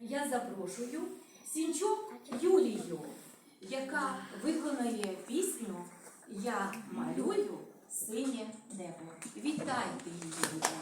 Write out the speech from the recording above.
я запрошую Сінчук Юлію, яка виконує пісню Я малюю синє небо. Вітайте її, будь ласка.